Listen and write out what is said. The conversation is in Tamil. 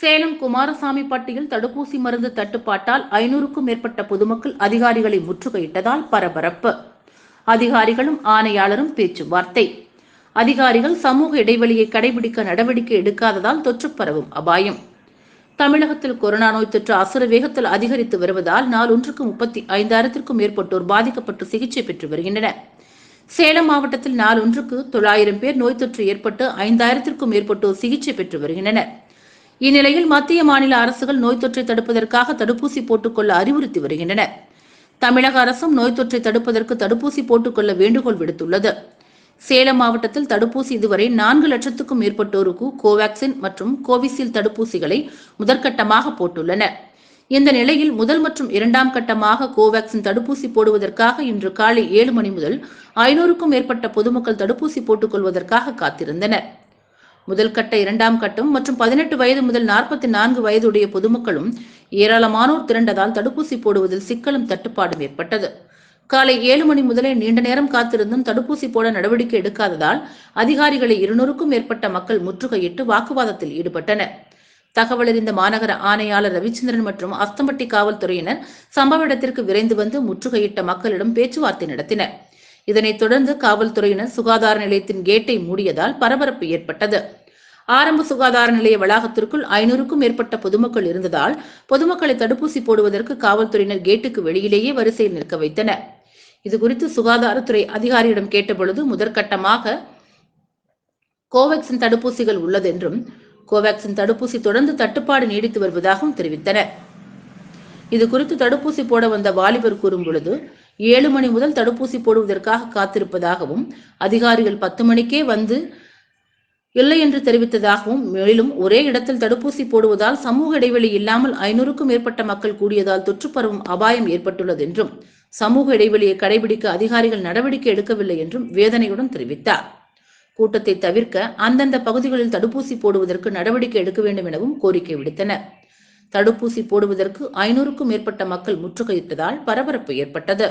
சேலம் குமாரசாமி பட்டியில் தடுப்பூசி மருந்து தட்டுப்பாட்டால் ஐநூறுக்கும் மேற்பட்ட பொதுமக்கள் அதிகாரிகளை முற்றுகையிட்டதால் பரபரப்பு. அதிகாரிகளும் ஆணையாளரும் பேச்சுவார்த்தை. அதிகாரிகள் சமூக இடைவெளியை கடைபிடிக்க நடவடிக்கை எடுக்காததால் தொற்று பரவும் அபாயம். தமிழகத்தில் கொரோனா நோய் தொற்று அசுர வேகத்தில் அதிகரித்து வருவதால் நாளொன்றுக்கு முப்பத்தி ஐந்தாயிரத்திற்கும் மேற்பட்டோர் பாதிக்கப்பட்டு சிகிச்சை பெற்று வருகின்றனர். சேலம் மாவட்டத்தில் நாளொன்றுக்கு தொள்ளாயிரம் பேர் நோய் தொற்று ஏற்பட்டு ஐந்தாயிரத்திற்கும் மேற்பட்டோர் சிகிச்சை பெற்று வருகின்றனர். இந்நிலையில் மத்திய மாநில அரசுகள் நோய் தொற்றை தடுப்பதற்காக தடுப்பூசி போட்டுக்கொள்ள அறிவுறுத்தி வருகின்றன. தமிழக அரசும் நோய் தொற்றை தடுப்பதற்கு தடுப்பூசி போட்டுக்கொள்ள வேண்டுகோள் விடுத்துள்ளது. சேலம் மாவட்டத்தில் தடுப்பூசி இதுவரை நான்கு லட்சத்துக்கும் மேற்பட்டோருக்கு கோவாக்சின் மற்றும் கோவிஷீல்டு தடுப்பூசிகளை முதற்கட்டமாக போட்டுள்ளனர் இந்த நிலையில் முதல் மற்றும் இரண்டாம் கட்டமாக கோவாக்சின் தடுப்பூசி போடுவதற்காக இன்று காலை ஏழு மணி முதல் ஐநூறுக்கும் மேற்பட்ட பொதுமக்கள் தடுப்பூசி போட்டுக் கொள்வதற்காக காத்திருந்தனர். முதல் கட்ட இரண்டாம் கட்டம் மற்றும் பதினெட்டு வயது முதல் நாற்பத்தி நான்கு வயதுடைய பொதுமக்களும் ஏராளமானோர் திரண்டதால் தடுப்பூசி போடுவதில் சிக்கலும் தட்டுப்பாடும் ஏற்பட்டது. காலை ஏழு மணி முதலே நீண்ட நேரம் காத்திருந்தும் தடுப்பூசி போட நடவடிக்கை எடுக்காததால் அதிகாரிகளை இருநூறுக்கும் மேற்பட்ட மக்கள் முற்றுகையிட்டு வாக்குவாதத்தில் ஈடுபட்டனர். தகவலறிந்த மாநகர ஆணையாளர் ரவிச்சந்திரன் மற்றும் அஸ்தம்பட்டி காவல்துறையினர் சம்பவ இடத்திற்கு விரைந்து வந்து முற்றுகையிட்ட மக்களிடம் பேச்சுவார்த்தை நடத்தினர். இதனைத் தொடர்ந்து காவல்துறையினர் சுகாதார நிலையத்தின் கேட்டை மூடியதால் பரபரப்பு ஏற்பட்டது. ஆரம்ப சுகாதார நிலைய வளாகத்திற்குள் ஐநூறுக்கும் மேற்பட்ட பொதுமக்கள் இருந்ததால் பொதுமக்களை தடுப்பூசி போடுவதற்கு காவல்துறையினர் கேட்டுக்கு வெளியிலேயே வரிசையில் நிற்க வைத்தனர். இதுகுறித்து சுகாதாரத்துறை அதிகாரியிடம் கேட்டபொழுது முதற்கட்டமாக கோவேக்சின் தடுப்பூசிகள் உள்ளதென்றும் கோவேக்சின் தடுப்பூசி தொடர்ந்து தட்டுப்பாடு நீடித்து வருவதாகவும் தெரிவித்தனர். இது குறித்து தடுப்பூசி போட வந்த வாலிபர் கூறும் பொழுது ஏழு மணி முதல் தடுப்பூசி போடுவதற்காக காத்திருப்பதாகவும் அதிகாரிகள் பத்து மணிக்கே வந்து இல்லை என்று தெரிவித்ததாகவும் மேலும் ஒரே இடத்தில் தடுப்பூசி போடுவதால் சமூக இடைவெளி இல்லாமல் ஐநூறுக்கும் மேற்பட்ட மக்கள் கூடியதால் தொற்று பரவும் அபாயம் ஏற்பட்டுள்ளது என்றும் சமூக இடைவெளியை கடைபிடிக்க அதிகாரிகள் நடவடிக்கை எடுக்கவில்லை என்றும் வேதனையுடன் தெரிவித்தார். கூட்டத்தை தவிர்க்க அந்தந்த பகுதிகளில் தடுப்பூசி போடுவதற்கு நடவடிக்கை எடுக்க வேண்டும் எனவும் கோரிக்கை விடுத்தனர். தடுப்பூசி போடுவதற்கு ஐநூறுக்கும் மேற்பட்ட மக்கள் முற்றுகையிட்டதால் பரபரப்பு ஏற்பட்டது.